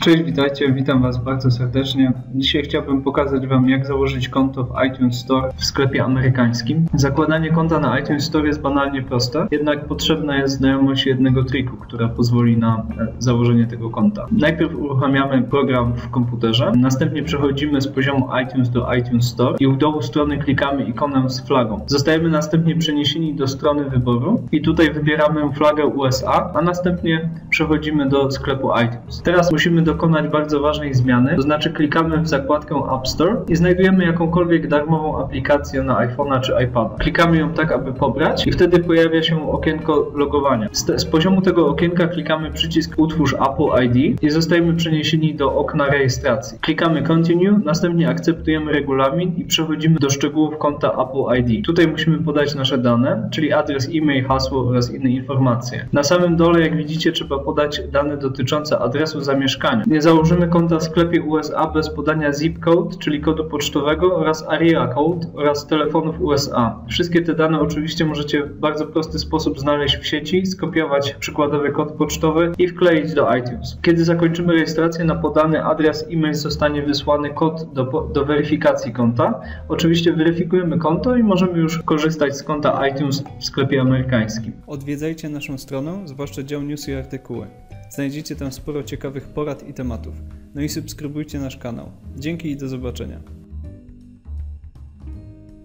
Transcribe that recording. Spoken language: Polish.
Cześć, witajcie, witam Was bardzo serdecznie. Dzisiaj chciałbym pokazać Wam, jak założyć konto w iTunes Store w sklepie amerykańskim. Zakładanie konta na iTunes Store jest banalnie proste, jednak potrzebna jest znajomość jednego triku, która pozwoli na e, założenie tego konta. Najpierw uruchamiamy program w komputerze, następnie przechodzimy z poziomu iTunes do iTunes Store i u dołu strony klikamy ikonę z flagą. Zostajemy następnie przeniesieni do strony wyboru i tutaj wybieramy flagę USA, a następnie przechodzimy do sklepu iTunes. Teraz musimy dokonać bardzo ważnej zmiany, to znaczy klikamy w zakładkę App Store i znajdujemy jakąkolwiek darmową aplikację na iPhone'a czy iPada. Klikamy ją tak, aby pobrać i wtedy pojawia się okienko logowania. Z, z poziomu tego okienka klikamy przycisk Utwórz Apple ID i zostajemy przeniesieni do okna rejestracji. Klikamy Continue, następnie akceptujemy regulamin i przechodzimy do szczegółów konta Apple ID. Tutaj musimy podać nasze dane, czyli adres e-mail, hasło oraz inne informacje. Na samym dole, jak widzicie, trzeba podać dane dotyczące adresu zamieszkania. Nie założymy konta w sklepie USA bez podania zip code, czyli kodu pocztowego oraz area code oraz telefonów USA. Wszystkie te dane oczywiście możecie w bardzo prosty sposób znaleźć w sieci, skopiować przykładowy kod pocztowy i wkleić do iTunes. Kiedy zakończymy rejestrację na podany adres e-mail zostanie wysłany kod do, do weryfikacji konta. Oczywiście weryfikujemy konto i możemy już korzystać z konta iTunes w sklepie amerykańskim. Odwiedzajcie naszą stronę, zwłaszcza dział news i artykuły. Znajdziecie tam sporo ciekawych porad i tematów. No i subskrybujcie nasz kanał. Dzięki i do zobaczenia.